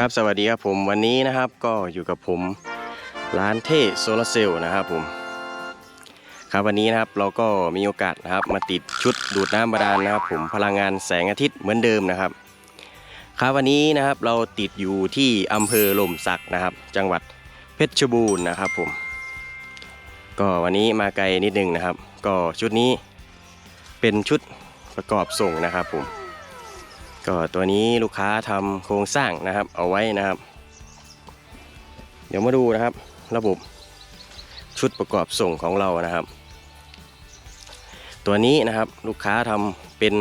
ครับสวัสดีครับผมวันนี้นะครับก็อยู่กับผมร้านเท่โซลาเซลล์นะครับผมครับวันนี้นะครับเราก็มีโอกาสนะครับมาติดชุดดูดน้ำบาดาลนะครับ ผมพลังงานแสงอาทิตย์เหมือนเดิมนะครับครับวันนี้นะครับเราติดอยู่ที่อำเภอหล่มสักนะครับ จังหวัดเพชรบูรณ์นะครับผมก็วันนี้มาไกลนิดนึงนะครับ ก็ชุดนี้เป็นชุดประกอบส่งนะครับผม ก็ตัวนี้ลูกค้าทำโครงสร้างนะครับ เอาไว้นะครับ เดี๋ยวมาดูนะครับ ระบบชุดประกอบส่งของเรานะครับ ตัวนี้นะครับลูกค้าทำเป็น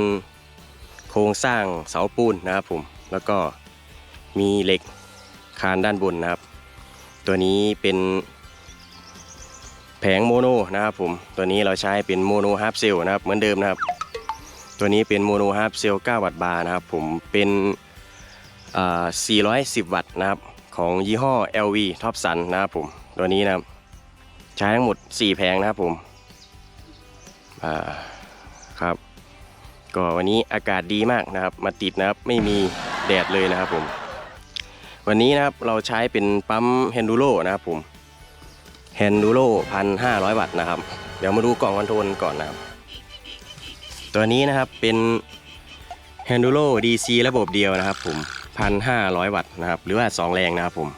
โครงสร้างเสาปูนนะครับผมแล้วก็มีเหล็กคานด้านบนนะครับ ตัวนี้เป็นแผงโมโนนะครับผมตัวนี้เราใช้เป็นโมโนฮาร์ปเซลนะครับเหมือนเดิมนะครับ ตัวนี้เป็นโมโนฮาร์ปเซล9วัตต์บาร์นะครับ ผมเป็น 410 วัตต์นะครับ ของยี่ห้อ LV Top Sun นะครับผม ตัวนี้นะครับ ใช้ทั้งหมด 4 แผงนะครับผมครับ ก็วันนี้อากาศดีมากนะครับ มาติดนะครับ ไม่มีแดดเลยนะครับผม วันนี้นะครับเราใช้เป็นปั๊ม h ฮนดูโ o นะครับผม h ฮนดูโ o 1,500วัตต์นะครับ เดี๋ยวมาดูกล่องคอนโทรลก่อนนะครับ ตัวนี้นะครับเป็น h นดูโ o DC ระบบเดียวนะครับผม 1,500 วัตต์นะครับ หรือว่า 2 แรงนะครับผม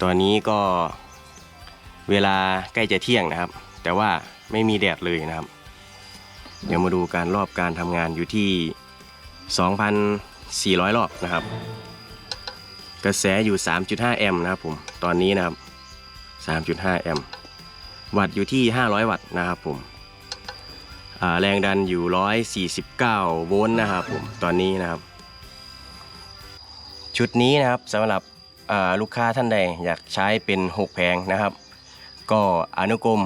ตัวนี้ก็เวลาใกล้จะเที่ยงนะครับ แต่ว่าไม่มีแดดเลยนะครับ เดี๋ยวมาดูการรอบการทำงานอยู่ที่ 2,400 รอบนะครับ กระแสอยู่ 3.5 แอมป์นะครับผม ตอนนี้นะครับ 3.5 แอมป์ วัตต์อยู่ที่ 500 วัตต์นะครับผม แรงดันอยู่ 149 โวลต์นะครับผมตอนนี้นะครับ ชุดนี้นะครับสำหรับลูกค้าท่านใดอยากใช้เป็น 6 แผงนะครับ ก็อนุกรม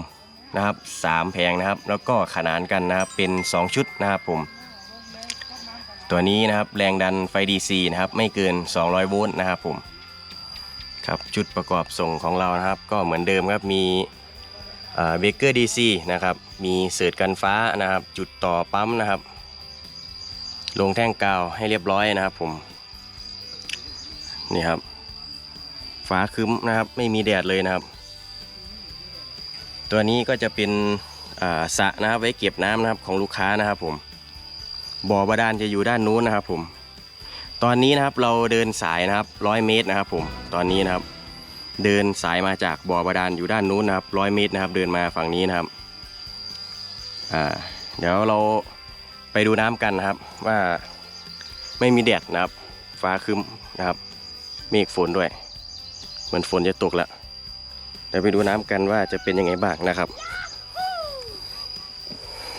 นะครับ3แผงนะครับ แล้วก็ขนานกันนะครับเป็น 2 ชุดนะครับผม ตัวนี้นะครับแรงดันไฟ DC นะครับไม่เกิน 200 โวลต์นะครับผมครับชุดประกอบส่งของเรานะครับ ก็เหมือนเดิมครับมีเบเกอร์ดีซีนะครับ มีเสิร์ตกันฟ้านะครับ จุดต่อปั๊มนะครับ ลงแท่งกาวให้เรียบร้อยนะครับผมนี่ครับฟ้าครึ้มนะครับ ไม่มีแดดเลยนะครับ ตัวนี้ก็จะเป็นสระนะครับไว้เก็บน้ำนะครับของลูกค้านะครับผมบ่อบาดาลจะอยู่ด้านนู้นนะครับผมตอนนี้นะครับเราเดินสายนะครับร้อยเมตรนะครับผมตอนนี้นะครับ เดินสายมาจากบ่อบาดาลอยู่ด้านนู้นนะครับร้อยเมตรนะครับ เดินมาฝั่งนี้นะครับ อ่าเดี๋ยวเราไปดูน้ำกันนะครับ ว่าไม่มีแดดนะครับ ฟ้าครึ้มนะครับเมฆฝนด้วย เหมือนฝนจะตกแล้วเดี๋ยวไปดูน้ำกันว่าจะเป็นยังไงบ้างนะครับ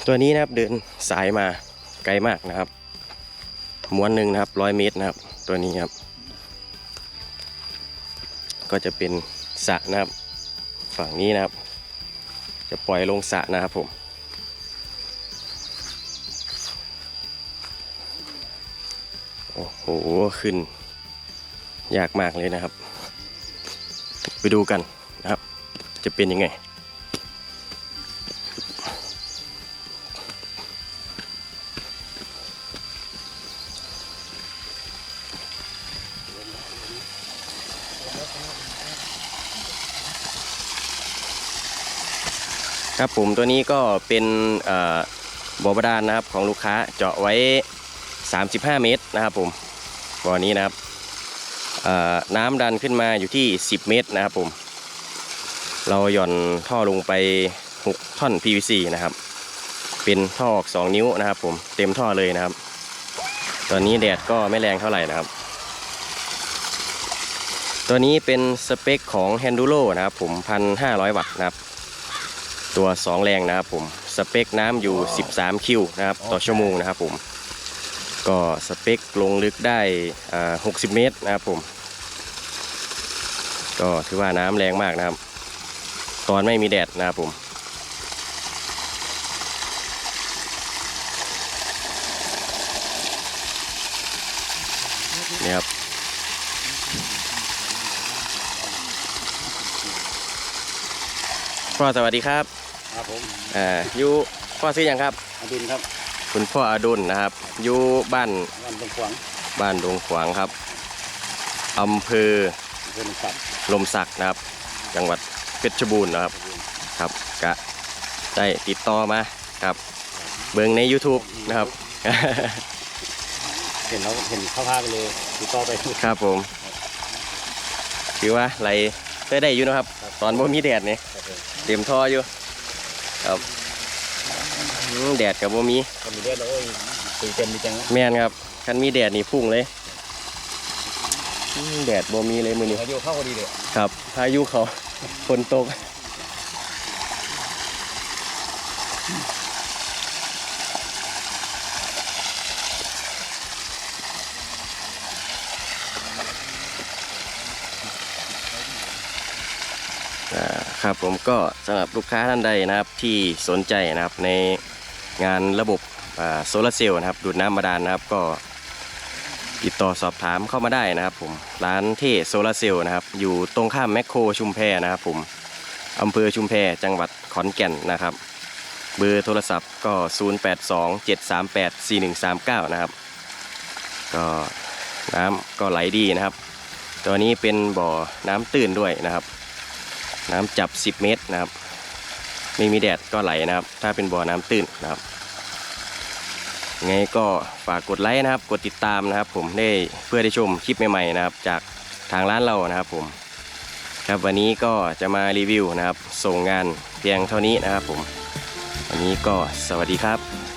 ตัวนี้นะครับเดินสายมาไกลมากนะครับม้วนหนึ่งนะครับร้อยเมตรนะครับ ตัวนี้ครับ ก็จะเป็นสระนะครับ ฝั่งนี้นะครับ จะปล่อยลงสระนะครับผม โอ้โห ขึ้น ยากมากเลยนะครับ ไปดูกันนะครับ จะเป็นยังไง ครับผมตัวนี้ก็เป็นบ่อบาดาลนะครับของลูกค้าเจาะไว้ 35 เมตรนะครับผมบ่อนี้นะครับน้ำดันขึ้นมาอยู่ที่ 10 เมตรนะครับผม เราหย่อนท่อลงไป 6 ท่อน PVC นะครับ เป็นท่อออก 2 นิ้วนะครับผม เต็มท่อเลยนะครับ ตอนนี้แดดก็ไม่แรงเท่าไหร่นะครับ ตัวนี้เป็นสเปคของ h ฮนดูโ o นะครับผม 1,500 วัตต์นะครับ ตัว 2 แรงนะครับผม สเปคน้ำอยู่ 13 คิวนะครับ ต่อชั่วโมงนะครับผม ก็สเปคลงลึกได้อ่า60 เมตรนะครับผม ก็ถือว่าน้ำแรงมากนะครับ ตอนไม่มีแดดนะครับผมนี่ครับพ่อสวัสดีครับ ครับผมอ่าอยู่พ่อซื้ออยังครับอดุลครับ คุณพ่ออดุลนะครับ อยู่บ้านวันตรงขวางบ้านดงขวางครับอำเภอเพื่อนสัตว์ลมสักนะครับ จังหวัดเพชรบูรณ์นะครับครับก็ได้ติดต่อมาครับ เบิ่งใน YouTube นะครับ เห็นเราเห็นเข้าพาไปเลยติดต่อไปครับผมถือว่าไหลได้ได้อยู่นะครับ ตอนบ่มีแดดนี่ครับผมเตรียมท่ออยู่ครับอืม แดดกับบ่มีก็มีเลือดแล้วโอ้ยตีเต็มดีจังนะแม่นครับคันมีแดดนี่พุ่งเลยอืมแดดบ่มีเลยมื้อนี้พายุเข้าพอดีเลยครับพายุเขา ฝนตก อ่าครับผมก็สำหรับลูกค้าท่านใดนะครับที่สนใจนะครับใน งานระบบโซลาร์เซลล์นะครับ ดูดน้ำบาดาลนะครับก็ติดต่อสอบถามเข้ามาได้นะครับผมร้านเทโซลาร์เซลล์นะครับ อยู่ตรงข้ามแมคโครชุมแพนะครับผมอำเภอชุมแพจังหวัดขอนแก่นนะครับ เบอร์โทรศัพท์ก็ 0827384139 นะครับ ก็น้ำก็ไหลดีนะครับ ตัวนี้เป็นบ่อน้ำตื้นด้วยนะครับ น้ำจับ 10 เมตรนะครับ ไม่มีแดดก็ไหลนะครับ ถ้าเป็นบ่อน้ำตื้นนะครับไงก็ฝากกดไลค์นะครับ กดติดตามนะครับ ผมได้เพื่อได้ชมคลิปใหม่ๆนะครับ จากทางร้านเรานะครับ ผม ครับวันนี้ก็จะมารีวิวนะครับ ส่งงานเพียงเท่านี้นะครับ ผมวันนี้ก็สวัสดีครับ